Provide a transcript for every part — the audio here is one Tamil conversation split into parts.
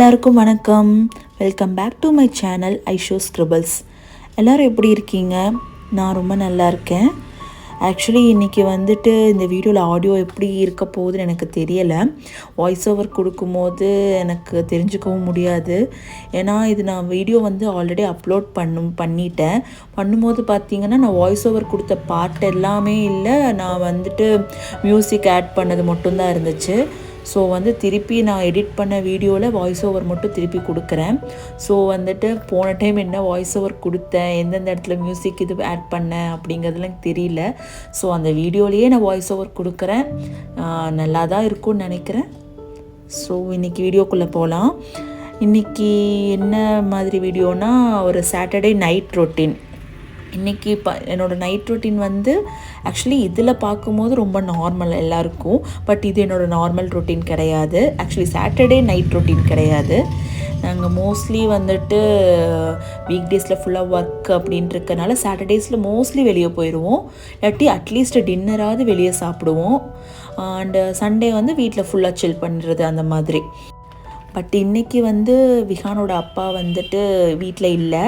எல்லாருக்கும் வணக்கம். Welcome back to my channel Aisho scribbles எல்லோரும் எப்படி இருக்கீங்க? நான் ரொம்ப நல்லா இருக்கேன். ஆக்சுவலி இன்றைக்கி வந்துட்டு இந்த வீடியோவில் ஆடியோ எப்படி இருக்க போகுதுன்னு எனக்கு தெரியலை. வாய்ஸ் ஓவர் கொடுக்கும்போது எனக்கு தெரிஞ்சுக்கவும் முடியாது. ஏன்னா இது நான் வீடியோ வந்து ஆல்ரெடி அப்லோட் பண்ணும் பண்ணிட்டேன். பண்ணும்போது பார்த்தீங்கன்னா நான் வாய்ஸ் ஓவர் கொடுத்த பாட்டு எல்லாமே இல்லை. நான் வந்துட்டு மியூசிக் ஆட் பண்ணது மட்டும்தான் இருந்துச்சு. ஸோ வந்து திருப்பி நான் எடிட் பண்ண வீடியோவில் வாய்ஸ் ஓவர் மட்டும் திருப்பி கொடுக்குறேன். ஸோ வந்துட்டு போன டைம் என்ன வாய்ஸ் ஓவர் கொடுத்தேன் எந்தெந்த இடத்துல மியூசிக் இது ஆட் பண்ணேன் அப்படிங்கிறதுலாம் எனக்கு தெரியல. ஸோ அந்த வீடியோலேயே நான் வாய்ஸ் ஓவர் கொடுக்குறேன். நல்லா தான் இருக்கும்னு நினைக்கிறேன். ஸோ இன்றைக்கி வீடியோக்குள்ளே போகலாம் இன்றைக்கி என்ன மாதிரி வீடியோனால் ஒரு சாட்டர்டே நைட் ரொட்டீன் இன்றைக்கி ப என்னோடய நைட் ரொட்டீன் வந்து ஆக்சுவலி இதில் பார்க்கும்போது ரொம்ப நார்மல் எல்லாருக்கும். பட் இது என்னோடய நார்மல் ரொட்டீன் கிடையாது. ஆக்சுவலி சாட்டர்டே நைட் ரொட்டீன் கிடையாது. நாங்கள் மோஸ்ட்லி வந்துட்டு வீக் டேஸில் ஃபுல்லாக ஒர்க் அப்படின்ட்டு இருக்கனால சாட்டர்டேஸில் மோஸ்ட்லி வெளியே போயிடுவோம் இல்லாட்டி அட்லீஸ்ட் டின்னராவது வெளியே சாப்பிடுவோம். அண்டு சண்டே வந்து வீட்டில் ஃபுல்லாக சில் பண்ணுறது அந்த மாதிரி. பட் இன்னைக்கு வந்து விஹானோட அப்பா வந்துட்டு வீட்டில் இல்லை.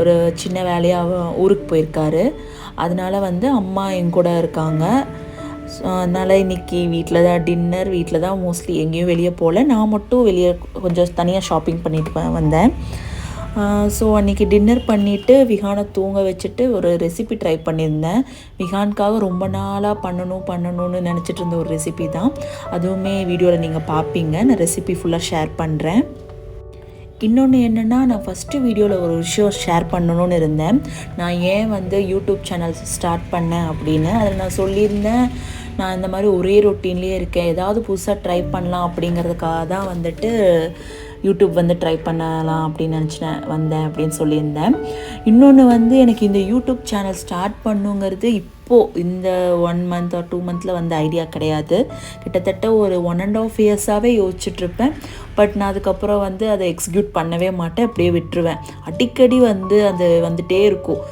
ஒரு சின்ன வேலையாக ஊருக்கு போயிருக்காரு. அதனால வந்து அம்மா என் கூட இருக்காங்க. ஸோ அதனால் இன்னைக்கு வீட்டில் தான் டின்னர் வீட்டில் தான் மோஸ்ட்லி எங்கேயும் வெளியே போகல நான் மட்டும் வெளியே கொஞ்சம் தனியாக ஷாப்பிங் பண்ணிட்டு வந்தேன். ஸோ அன்றைக்கி டின்னர் பண்ணிவிட்டு விஹானை தூங்க வச்சுட்டு ஒரு ரெசிபி ட்ரை பண்ணியிருந்தேன். விஹானுக்காக ரொம்ப நாளாக பண்ணணும் பண்ணணும்னு நினச்சிட்டு இருந்த ஒரு ரெசிபி தான். அதுவுமே வீடியோவில் நீங்கள் பார்ப்பீங்க நான் ரெசிபி ஃபுல்லாக ஷேர் பண்ணுறேன் இன்னொன்று என்னென்னா நான் ஃபஸ்ட்டு வீடியோவில் ஒரு விஷயம் ஷேர் பண்ணணும்னு இருந்தேன். நான் ஏன் வந்து யூடியூப் சேனல் ஸ்டார்ட் பண்ணேன் அப்படின்னு. அதில் நான் சொல்லியிருந்தேன் நான் இந்த மாதிரி ஒரே ரொட்டீன்லேயே இருக்கேன். ஏதாவது புதுசாக ட்ரை பண்ணலாம் அப்படிங்கிறதுக்காக தான் வந்துட்டு யூடியூப் வந்து ட்ரை பண்ணலாம் அப்படின்னு நினச்சினேன் வந்தேன் அப்படின்னு சொல்லியிருந்தேன். இன்னொன்று வந்து எனக்கு இந்த யூடியூப் சேனல் ஸ்டார்ட் பண்ணுங்கிறது இப்போது இந்த ஒன் மந்த் ஆர் டூ மந்தில் வந்த ஐடியா கிடையாது. கிட்டத்தட்ட ஒரு ஒன் அண்ட் ஆஃப் இயர்ஸாகவே யோசிச்சுட்ருப்பேன் பட் நான் அதுக்கப்புறம் வந்து அதை எக்ஸிக்யூட் பண்ணவே மாட்டேன் அப்படியே விட்டுருவேன். அடிக்கடி வந்து அது வந்துகிட்டே இருக்கும்.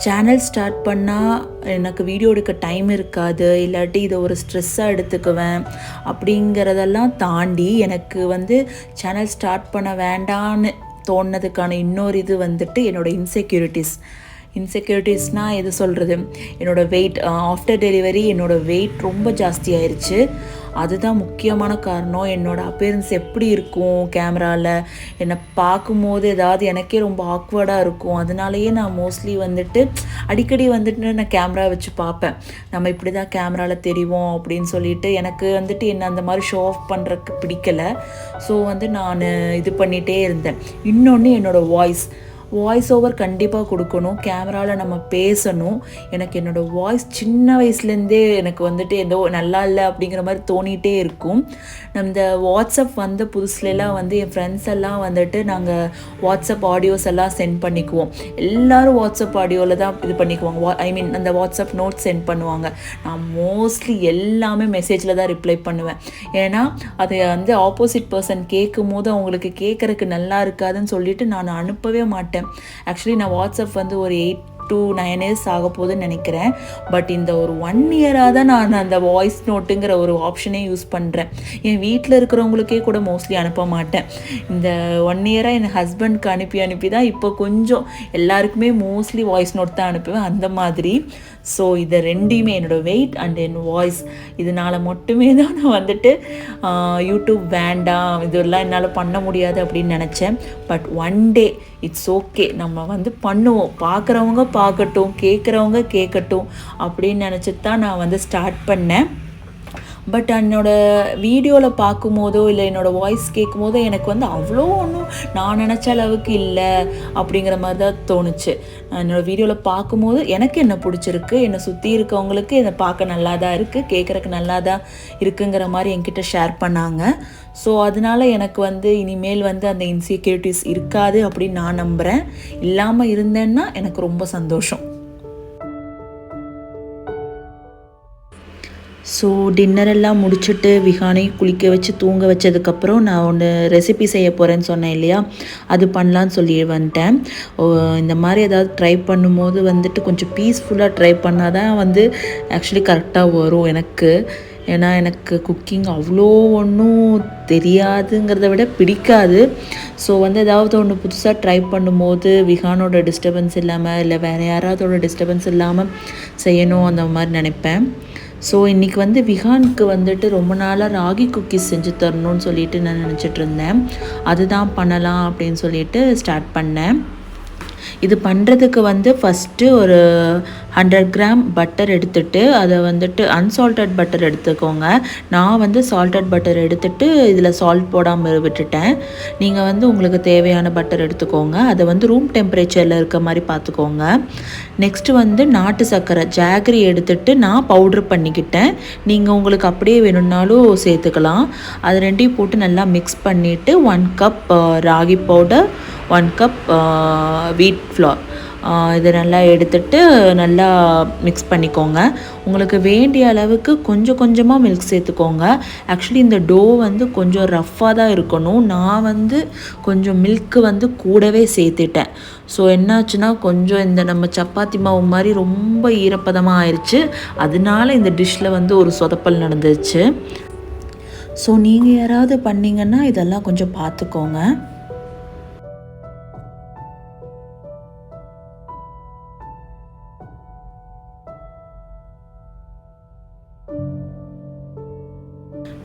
சேனல் ஸ்டார்ட் பண்ணால் எனக்கு வீடியோ எடுக்க டைம் இருக்காது இல்லாட்டி இதை ஒரு ஸ்ட்ரெஸ்ஸாக எடுத்துக்குவேன் அப்படிங்கிறதெல்லாம் தாண்டி எனக்கு வந்து சேனல் ஸ்டார்ட் பண்ண வேண்டான்னு தோணுனதுக்கான இன்னொரு இது வந்துட்டு என்னோடய இன்செக்யூரிட்டிஸ் இன்செக்யூரிட்டிஸ்னால் எது சொல்கிறது என்னோடய வெயிட் ஆஃப்டர் டெலிவரி என்னோடய வெயிட் ரொம்ப ஜாஸ்தி ஆயிருச்சு. அதுதான் முக்கியமான காரணம். என்னோடய அப்பியரன்ஸ் எப்படி இருக்கும் கேமராவில் என்னை பார்க்கும்போது ஏதாவது எனக்கே ரொம்ப ஆக்வர்டாக இருக்கும். அதனாலேயே நான் மோஸ்ட்லி வந்துட்டு அடிக்கடி வந்துட்டு நான் கேமரா வச்சு பார்ப்பேன். நம்ம இப்படி தான் கேமராவில் தெரிவோம் அப்படின்னு சொல்லிட்டு எனக்கு வந்துட்டு என்ன அந்த மாதிரி ஷோ ஆஃப் பண்ணுறதுக்கு பிடிக்கல. ஸோ வந்து நான் இது பண்ணிகிட்டே இருந்தேன். இன்னொன்று என்னோடய வாய்ஸ் வாய்ஸ் ஓவர் கண்டிப்பாக கொடுக்கணும். கேமராவில் நம்ம பேசணும். எனக்கு என்னோடய வாய்ஸ் சின்ன வயசுலேருந்தே எனக்கு வந்துட்டு ஏதோ நல்லா இல்லை அப்படிங்கிற மாதிரி தோணிகிட்டே இருக்கும். நம்ம இந்த வாட்ஸ்அப் வந்த புதுசுலலாம் வந்து என் ஃப்ரெண்ட்ஸ் எல்லாம் வந்துட்டு நாங்கள் வாட்ஸ்அப் ஆடியோஸ் எல்லாம் சென்ட் பண்ணிக்குவோம். எல்லாரும் வாட்ஸ்அப் ஆடியோவில் தான் இது பண்ணிக்குவாங்க. ஐ மீன் அந்த வாட்ஸ்அப் நோட் சென்ட் பண்ணுவாங்க. நான் மோஸ்ட்லி எல்லாமே மெசேஜில் தான் ரிப்ளை பண்ணுவேன். ஏன்னா அதை வந்து ஆப்போசிட் பர்சன் கேட்கும் போது அவங்களுக்கு கேட்குறக்கு நல்லா இருக்காதுன்னு சொல்லிட்டு நான் அனுப்பவே மாட்டேன். ஆக்சுவலி நான் வாட்ஸ்அப் வந்து ஒரு எயிட் டூ நைன் இயர்ஸ் ஆக போகுதுன்னு நினைக்கிறேன். பட் இந்த ஒரு ஒன் இயராக தான் நான் அந்த வாய்ஸ் நோட்டுங்கிற ஒரு ஆப்ஷனே யூஸ் பண்ணுறேன் என் வீட்டில் இருக்கிறவங்களுக்கே கூட மோஸ்ட்லி அனுப்ப மாட்டேன். இந்த ஒன் இயராக என் ஹஸ்பண்ட்க்கு அனுப்பி அனுப்பி தான் இப்போ கொஞ்சம் எல்லாருக்குமே மோஸ்ட்லி வாய்ஸ் நோட் தான் அனுப்புவேன். அந்த மாதிரி. ஸோ இதை ரெண்டையுமே என்னோடய வெயிட் அண்ட் என் வாய்ஸ் இதனால் மட்டுமே தான் நான் வந்துட்டு யூடியூப் வேண்டாம். இதெல்லாம் என்னால் பண்ண முடியாது அப்படின்னு நினச்சேன். But one day it's okay நம்ம வந்து பண்ணுவோம். பார்க்குறவங்க பார்க்கட்டும் கேட்குறவங்க கேட்கட்டும் அப்படின்னு நினச்சிட்டு தான் நான் வந்து ஸ்டார்ட் பண்ணேன். பட் என்னோட வீடியோவில் பார்க்கும்போதோ இல்லை என்னோடய வாய்ஸ் கேட்கும்போதோ எனக்கு வந்து அவ்வளோ ஒன்றும் நான் நினச்ச அளவுக்கு இல்லை அப்படிங்கிற மாதிரி தான் தோணுச்சு. என்னோடய வீடியோவில் பார்க்கும்போது எனக்கு என்ன பிடிச்சிருக்கு என்னை சுற்றி இருக்கவங்களுக்கு என்னை பார்க்க நல்லா தான் இருக்குது கேட்குறக்கு நல்லா தான் இருக்குங்கிற மாதிரி என்கிட்ட ஷேர் பண்ணாங்க. ஸோ அதனால எனக்கு வந்து இனிமேல் வந்து அந்த இன்செக்யூரிட்டிஸ் இருக்காது அப்படின்னு நான் நம்புகிறேன் இல்லாமல் இருந்தேன்னா எனக்கு ரொம்ப சந்தோஷம். ஸோ டின்னரெல்லாம் முடிச்சுட்டு விஹானை குளிக்க வச்சு தூங்க வச்சதுக்கப்புறம் நான் ஒன்று ரெசிபி செய்ய போகிறேன்னு சொன்னேன் இல்லையா? அது பண்ணலான்னு சொல்லி வந்துட்டேன். இந்த மாதிரி ஏதாவது ட்ரை பண்ணும்போது வந்துட்டு கொஞ்சம் பீஸ்ஃபுல்லாக ட்ரை பண்ணால் தான் வந்து ஆக்சுவலி கரெக்டாக வரும் எனக்கு. ஏன்னா எனக்கு குக்கிங் அவ்வளோ ஒன்றும் தெரியாதுங்கிறத விட பிடிக்காது. ஸோ வந்து ஏதாவது ஒன்று புதுசாக ட்ரை பண்ணும்போது விஹானோட டிஸ்டர்பன்ஸ் இல்லாமல் இல்லை வேறு யாராவதோட டிஸ்டர்பன்ஸ் இல்லாமல் செய்யணும் அந்த மாதிரி நினைப்பேன். ஸோ இன்றைக்கி வந்து விஹானுக்கு வந்துட்டு ரொம்ப நாளாக ராகி குக்கீஸ் செஞ்சு தரணும்னு சொல்லிட்டு நான் நினச்சிட்டு இருந்தேன். அதுதான் பண்ணலாம் அப்படின்னு சொல்லிட்டு ஸ்டார்ட் பண்ணேன். இது பண்ணுறதுக்கு வந்து ஃபஸ்ட்டு ஒரு ஹண்ட்ரட் கிராம் பட்டர் எடுத்துட்டு அதை வந்துட்டு அன்சால்டட் பட்டர் எடுத்துக்கோங்க. நான் வந்து சால்டட் பட்டர் எடுத்துட்டு இதில் சால்ட் போடாமல் விட்டுட்டேன். நீங்கள் வந்து உங்களுக்கு தேவையான பட்டர் எடுத்துக்கோங்க. அதை வந்து ரூம் டெம்பரேச்சரில் இருக்க மாதிரி பார்த்துக்கோங்க. நெக்ஸ்ட்டு வந்து நாட்டு சர்க்கரை ஜாகரி எடுத்துட்டு நான் பவுட்ரு பண்ணிக்கிட்டேன். நீங்கள் உங்களுக்கு அப்படியே வேணும்னாலும் சேர்த்துக்கலாம். அது ரெண்டையும் போட்டு நல்லா மிக்ஸ் பண்ணிவிட்டு one cup ragi powder one cup wheat flour இதை நல்லா எடுத்துட்டு நல்லா மிக்ஸ் பண்ணிக்கோங்க. உங்களுக்கு வேண்டிய அளவுக்கு கொஞ்சம் கொஞ்சமாக மில்க் சேர்த்துக்கோங்க. ஆக்சுவலி இந்த டோ வந்து கொஞ்சம் ரஃப்பாக தான் இருக்கணும். நான் வந்து கொஞ்சம் மில்க்கு வந்து கூடவே சேர்த்துட்டேன். ஸோ என்னாச்சுன்னா கொஞ்சம் இந்த நம்ம சப்பாத்தி மாவு மாதிரி ரொம்ப ஈரப்பதமாக ஆயிடுச்சு அதனால இந்த டிஷ்ஷில் வந்து ஒரு சொதப்பல் நடந்துச்சு. ஸோ நீங்கள் யாராவது பண்ணிங்கன்னா இதெல்லாம் கொஞ்சம் பார்த்துக்கோங்க.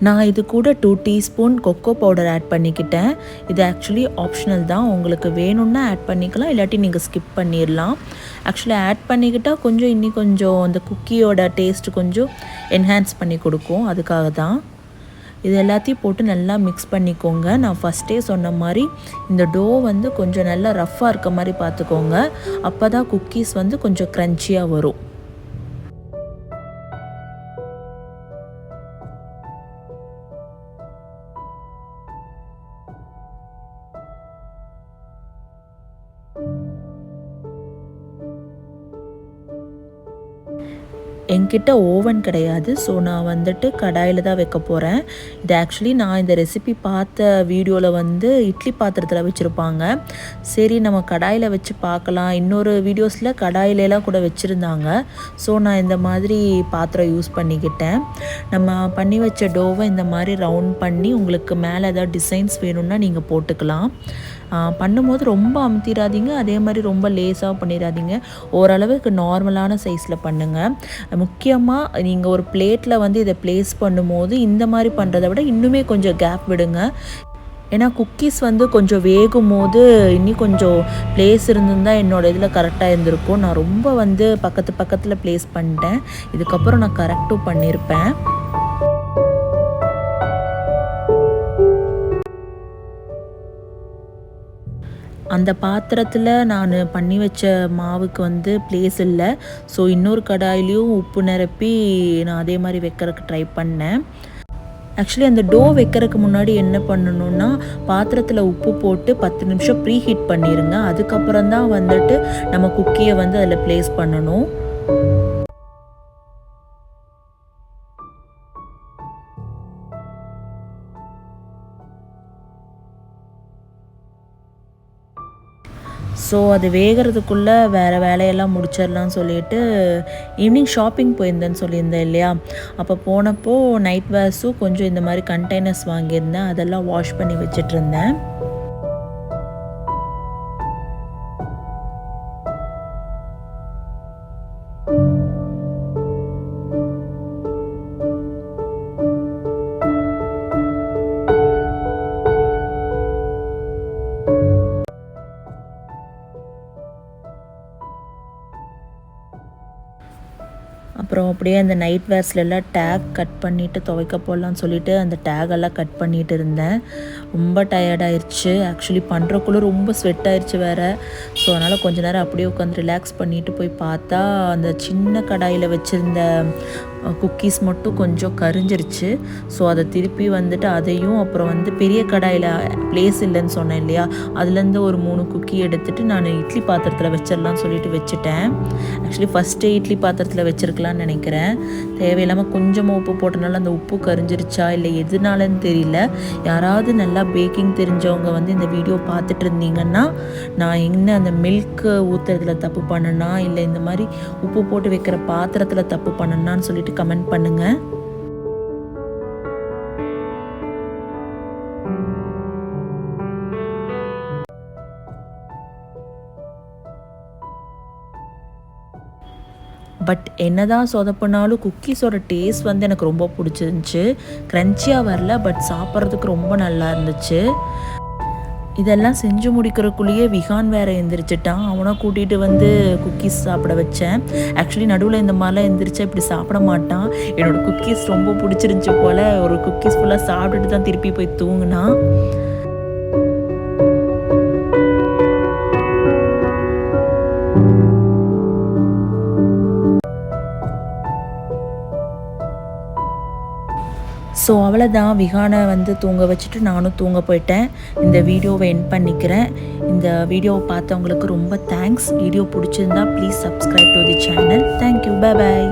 நான் இது கூட two teaspoon cocoa powder add பண்ணிக்கிட்டேன். இது ஆக்சுவலி ஆப்ஷனல் தான். உங்களுக்கு வேணும்னா ஆட் பண்ணிக்கலாம். இல்லாட்டி நீங்கள் ஸ்கிப் பண்ணிடலாம் ஆக்சுவலி ஆட் பண்ணிக்கிட்டால் கொஞ்சம் இன்னி கொஞ்சம் அந்த குக்கியோட டேஸ்ட் கொஞ்சம் என்ஹான்ஸ் பண்ணி கொடுக்கும். அதுக்காக தான். இது எல்லாத்தையும் போட்டு நல்லா மிக்ஸ் பண்ணிக்கோங்க. நான் ஃபஸ்ட்டே சொன்ன மாதிரி இந்த டோ வந்து கொஞ்சம் நல்லா ரஃப்பாக இருக்க மாதிரி பார்த்துக்கோங்க. அப்போ தான் குக்கீஸ் வந்து கொஞ்சம் க்ரன்ச்சியாக வரும். என்கிட்ட ஓவன் கிடையாது. ஸோ நான் வந்துட்டு கடாயில் தான் வைக்க போகிறேன் இது ஆக்சுவலி நான் இந்த ரெசிபி பார்த்த வீடியோவில் வந்து இட்லி பாத்திரத்தில் வச்சுருப்பாங்க. சரி நம்ம கடாயில் வச்சு பார்க்கலாம். இன்னொரு வீடியோஸில் கடாயிலெலாம் கூட வச்சுருந்தாங்க. ஸோ நான் இந்த மாதிரி பாத்திரம் யூஸ் பண்ணிக்கிட்டேன். நம்ம பண்ணி வச்ச டோவை இந்த மாதிரி ரவுண்ட் பண்ணி உங்களுக்கு மேலே ஏதாவது டிசைன்ஸ் வேணும்னா நீங்கள் போட்டுக்கலாம். பண்ணும்போது ரொம்ப அமுத்திடாதீங்க அதே மாதிரி ரொம்ப லேஸாக பண்ணிடாதீங்க ஓரளவுக்கு நார்மலான சைஸில் பண்ணுங்கள் முக்கியமாக நீங்கள் ஒரு பிளேட்டில் வந்து இதை ப்ளேஸ் பண்ணும்போது இந்த மாதிரி பண்ணுறத விட இன்னுமே கொஞ்சம் கேப் விடுங்க. ஏன்னா குக்கீஸ் வந்து கொஞ்சம் வேகும் போது இன்னும் கொஞ்சம் ப்ளேஸ் இருந்திருந்தால் என்னோடய இதில் கரெக்டாக இருந்திருக்கும். நான் ரொம்ப வந்து பக்கத்து பக்கத்தில் ப்ளேஸ் பண்ணிட்டேன். இதுக்கப்புறம் நான் கரெக்டும் பண்ணியிருப்பேன் அந்த பாத்திரத்தில் நான் பண்ணி வச்ச மாவுக்கு வந்து ப்ளேஸ் இல்லை. ஸோ இன்னொரு கடாயிலையும் உப்பு நிரப்பி நான் அதே மாதிரி வைக்கிறதுக்கு ட்ரை பண்ணேன். ஆக்சுவலி அந்த டோ வைக்கிறதுக்கு முன்னாடி என்ன பண்ணணும்னா பாத்திரத்தில் உப்பு போட்டு பத்து நிமிஷம் ப்ரீ ஹீட் பண்ணிடுங்க அதுக்கப்புறம் தான் வந்துட்டு நம்ம குக்கியை வந்து அதில் ப்ளேஸ் பண்ணணும். ஸோ அது வேகிறதுக்குள்ளே வேறு வேலையெல்லாம் முடிச்சிடலாம்னு சொல்லிட்டு ஈவினிங் ஷாப்பிங் போயிருந்தேன்னு சொல்லியிருந்தேன் இல்லையா? அப்போ போனப்போ நைட் வேர்ஸும் கொஞ்சம் இந்த மாதிரி கண்டெய்னர்ஸ் வாங்கியிருந்தேன். அதெல்லாம் வாஷ் பண்ணி வச்சிட்ருந்தேன் அப்புறம் அப்படியே அந்த நைட் வேர்ஸ்லெல்லாம் டேக் கட் பண்ணிவிட்டு துவைக்க போடலான்னு சொல்லிட்டு அந்த டேகெல்லாம் கட் பண்ணிகிட்டு இருந்தேன். ரொம்ப டயர்டாயிருச்சு ஆக்சுவலி பண்ணுறக்குள்ளே ரொம்ப ஸ்வெட் ஆயிடுச்சு வேறு. ஸோ அதனால் கொஞ்ச நேரம் அப்படியே உட்காந்து ரிலாக்ஸ் பண்ணிட்டு போய் பார்த்தா அந்த சின்ன கடாயில் வச்சுருந்த குக்கீஸ் மட்டும் கொஞ்சம் கரிஞ்சிருச்சு. ஸோ அதை திருப்பி வந்துட்டு அதையும் அப்புறம் வந்து பெரிய கடாயில் ப்ளேஸ் இல்லைன்னு சொன்னேன் இல்லையா? அதுலேருந்து ஒரு மூணு குக்கி எடுத்துகிட்டு நான் இட்லி பாத்திரத்தில் வச்சிடலாம்னு சொல்லிட்டு வச்சுட்டேன். ஆக்சுவலி ஃபஸ்ட்டே இட்லி பாத்திரத்தில் வச்சுருக்கலான்னு நினைக்கிறேன். தேவையில்லாமல் கொஞ்சமாக உப்பு போட்டனால அந்த உப்பு கரிஞ்சிருச்சா இல்லை எதுனாலன்னு தெரியல. யாராவது நல்லா பேக்கிங் தெரிஞ்சவங்க வந்து இந்த வீடியோ பார்த்துட்டு இருந்தீங்கன்னா நான் என்ன அந்த மில்க்கு ஊற்றுறதுல தப்பு பண்ணனா இல்லை இந்த மாதிரி உப்பு போட்டு வைக்கிற பாத்திரத்தில் தப்பு பண்ணனான்னு சொல்லிட்டு சொல்லிட்டு கமெண்ட் பண்ணுங்க. பட் என்னதான் சொதப்பினாலும் குக்கீஸோட டேஸ்ட் வந்து எனக்கு ரொம்ப பிடிச்சிருந்துச்சி. க்ரன்ச்சியாக வரல பட் சாப்பிட்றதுக்கு ரொம்ப நல்லா இருந்துச்சு. இதெல்லாம் செஞ்சு முடிக்கிறக்குள்ளேயே விகான் வேற எந்திரிச்சிட்டான். அவனை கூட்டிகிட்டு வந்து குக்கீஸ் சாப்பிட வச்சேன். ஆக்சுவலி நடுவில் இந்த மாதிரிலாம் எந்திரிச்சா இப்படி சாப்பிட மாட்டான். என்னோட குக்கீஸ் ரொம்ப பிடிச்சிருந்துச்சி போல். ஒரு குக்கீஸ் ஃபுல்லாக சாப்பிட்டுட்டு தான் திருப்பி போய் தூங்கினான். ஸோ அவ்வளோதான் விகானை வந்து தூங்க வச்சுட்டு நானும் தூங்க போயிட்டேன். இந்த வீடியோவை என் பண்ணிக்கிறேன். இந்த வீடியோவை பார்த்தவங்களுக்கு ரொம்ப தேங்க்ஸ் வீடியோ பிடிச்சிருந்தா please subscribe to the channel thank you bye bye